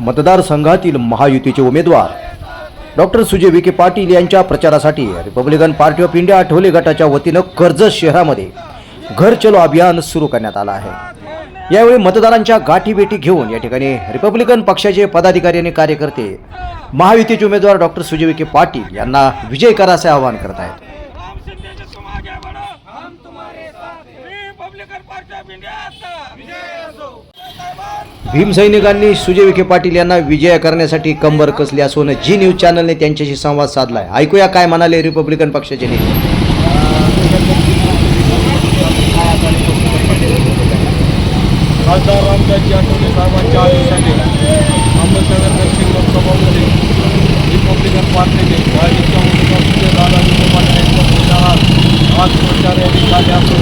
मतदारसंघातील महायुतीचे उमेदवार डॉक्टर सुजय विखे पाटील यांच्या प्रचारासाठी Republican Party of India Athawale गटाच्या वतीनं कर्जत शहरामध्ये घर चलो अभियान सुरू करण्यात आलं आहे. यावेळी मतदारांच्या गाठीभेटी घेऊन या ठिकाणी रिपब्लिकन पक्षाचे पदाधिकारी आणि कार्यकर्ते महायुतीचे उमेदवार डॉक्टर सुजय विखे पाटील यांना विजय करा असे आवाहन करत आहेत. से तुम आगे बढ़ो हम तुम्हारे साथ रिपब्लिकन पार्टी ऑफ इंडिया विजय असो. भीमसैनिकांनी सुजय विखे पाटील यांना विजय करण्यासाठी कंबर कसली असून जी न्यूज चॅनलने त्यांच्याशी संवाद साधलाय. ऐकूया काय म्हणाले रिपब्लिकन पक्षाचे नेते. खासदार रामदासजी आठवले साहेबांच्या आदेशाने अहमदनगर दक्षिण लोकसभामध्ये रिपब्लिकन पार्टीने भाजपच्या उमेदवार सुजयदादा विखे पाटील यांच्या प्रचारात आज प्रचार असून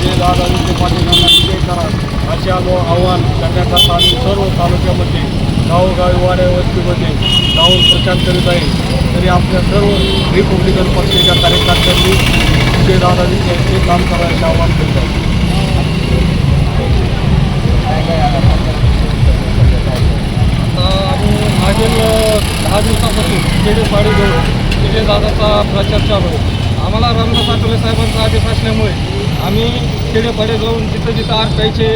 सर्व विखे पाटील यांना विजय करा असे आलो आव्हान करण्याकरता आम्ही सर्व तालुक्यामध्ये गावोगावी वाड्या वस्तीमध्ये जाऊन प्रचार करीत. आहे तरी आपल्या सर्व रिपब्लिकन पक्षाच्या कार्यकर्त्यांनी विजयदादा विखे यांचे काम करायचे आवाहन करत आहे आता आम्ही मागील दहा दिवसापासून खेडेपाडी घेऊन विजयदादाचा प्रचार चालू आहे. आम्हाला रामदास आठवले साहेबांचा आदेश असल्यामुळे आम्ही खेडेपाडे जाऊन जिथं जिथं आर काहीचे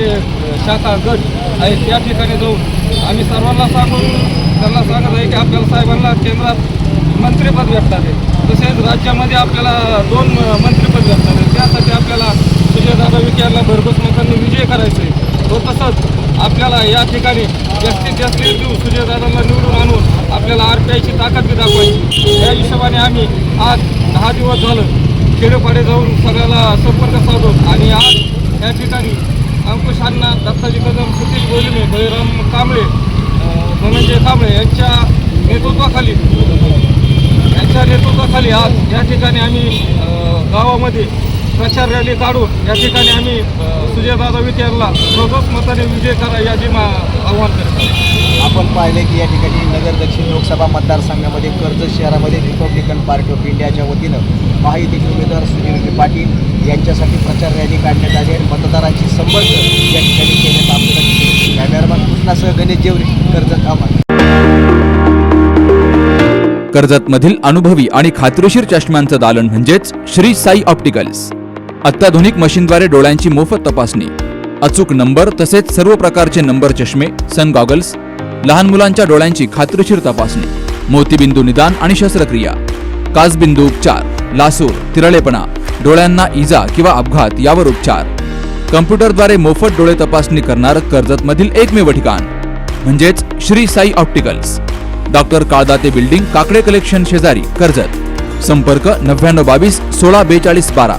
शाखा गट आहेत त्या ठिकाणी जाऊन आम्ही सर्वांना सांगून त्यांना सांगत आहे की आपल्याला साहेबांना केंद्रात मंत्रिपद भेटतात आहे. तसेच राज्यामध्ये आपल्याला दोन मंत्रिपद भेटतात त्यासाठी आपल्याला सुजयदादा विखे यांना भरघोस मतांनी विजय करायचा आहे तो तसंच आपल्याला या ठिकाणी जास्तीत जास्त देऊ सूर्यदादांना निवडून आणून आपल्याला आर पी आयची ताकद बी दाखवायची. या हिशोबाने आम्ही आज दहा दिवस झालं खेडेपाडे जाऊन सगळ्याला संपर्क साधून आणि आज या ठिकाणी अंकुश अण्णा दत्ताजी कदम सुशील गोलिमे बळीराम कांबळे धनंजय कांबळे यांच्या नेतृत्वाखाली यांच्या नेतृत्वाखाली आज या ठिकाणी आम्ही गावामध्ये प्रचार रॅली काढून या ठिकाणी आम्ही सुजयदादा विखे यांना सर्वच मताने विजय करा याची मा आव्हान करत. आपण पाहिले की या ठिकाणी नगर दक्षिण लोकसभा मतदारसंघामध्ये कर्जत शहरामध्ये रिपब्लिकन पार्टी ऑफ इंडियाच्या वतीनं महायुतीचे उमेदवार सुजय पाटील यांच्यासाठी प्रचार रॅली काढण्यात आली आणि मतदारांची संपर्क या ठिकाणी केल्यात आपल्याला. कॅमेरामॅन कृष्णासह गणेश जेवरी कर्जत अहमद कर्जतमधील अनुभवी आणि खात्रीशीर चष्म्यांचं दालन म्हणजेच श्री साई ऑप्टिकल्स अत्याधुनिक मशीनद्वारे डोळ्यांची मोफत तपासणी अचूक नंबर तसेच सर्व प्रकारचे नंबर चष्मे सन गॉगल्स लहान मुलांच्या डोळ्यांची खात्रीशीर तपासणी मोतीबिंदू निदान आणि शस्त्रक्रिया काचबिंदू उपचार लासूर तिरळेपणा डोळ्यांना इजा किंवा अपघात यावर उपचार. कम्प्युटरद्वारे मोफत डोळे तपासणी करणार कर्जतमधील एकमेव ठिकाण म्हणजेच Shri Sai opticals. Doctor Kaldate building Kakade collection शेजारी कर्जत. संपर्क नव्याण्णव बावीस सोळा बेचाळीस बारा.